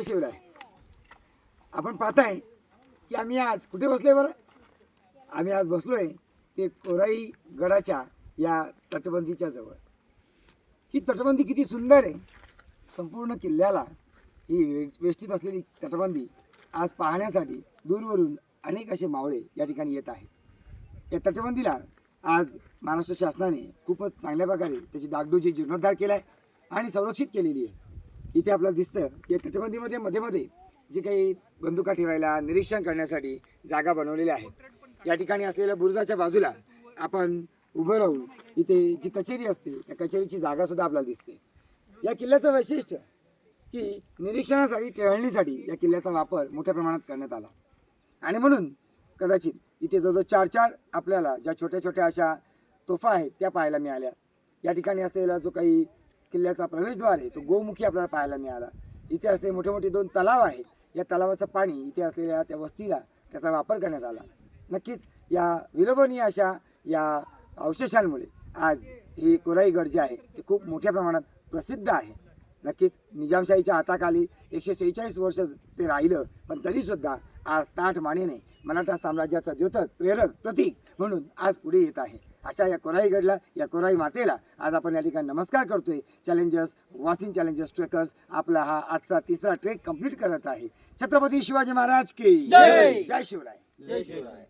शिवराय. आपण पाहताय की आम्ही आज कुठे बसलोय बरं? आम्ही आज बसलोय ते कोराई गडाच्या या तटबंदीच्या जवळ. ही तटबंदी किती सुंदर आहे. संपूर्ण किल्ल्याला ही वेष्टीत असलेली तटबंदी आज पाहण्यासाठी दूरवरून अनेक असे मावळे या ठिकाणी येत आहेत. या तटबंदीला आज महाराष्ट्र शासनाने खूपच चांगल्या प्रकारे त्याची डागडोजी जीर्णोद्धार केला आहे आणि संरक्षित केलेली आहे. इथे आपल्याला दिसतं की या तटबंदीमध्ये मध्ये मध्ये जे काही बंदुका ठेवायला निरीक्षण करण्यासाठी जागा बनवलेल्या आहेत. या ठिकाणी असलेल्या बुरुजाच्या बाजूला आपण उभं राहून इथे जी कचेरी असते त्या कचेरीची जागा सुद्धा आपल्याला दिसते. या किल्ल्याचं वैशिष्ट्य की निरीक्षणासाठी टेहळणीसाठी या किल्ल्याचा वापर मोठ्या प्रमाणात करण्यात आला. आणि म्हणून कदाचित इथे जवळजवळ चार चार आपल्याला ज्या छोट्या छोट्या अशा तोफा आहेत त्या पाहायला मिळाल्या. या ठिकाणी असलेला जो काही किल्ल्याचा प्रवेशद्वार आहे तो गोमुखी आपल्याला पाहायला मिळाला. इथे असे मोठे मोठे दोन तलाव आहेत. या तलावाचं पाणी इथे असलेल्या त्या वस्तीला त्याचा वापर करण्यात आला. नक्कीच या विलोभनीय अशा या अवशेषांमुळे आज हे कोराईगड जे आहे ते खूप मोठ्या प्रमाणात प्रसिद्ध आहे. नक्कीच निजामशाहीच्या हाताखाली एकशे सेहेचाळीस वर्ष ते राहिलं पण तरीसुद्धा आज ताठ मानेने मराठा साम्राज्याचा द्योतक प्रेरक प्रतीक म्हणून आज पुढे येत आहे. अशा या कोराईगडला या कोराई मातेला आज आपण या ठिकाणी नमस्कार करतोय. चॅलेंजर्स वासिन चॅलेंजर्स ट्रेकर्स आपला हा आजचा तिसरा ट्रेक कंप्लीट करत आहे. छत्रपती शिवाजी महाराज की जय! जय शिवराय. जय शिवराय.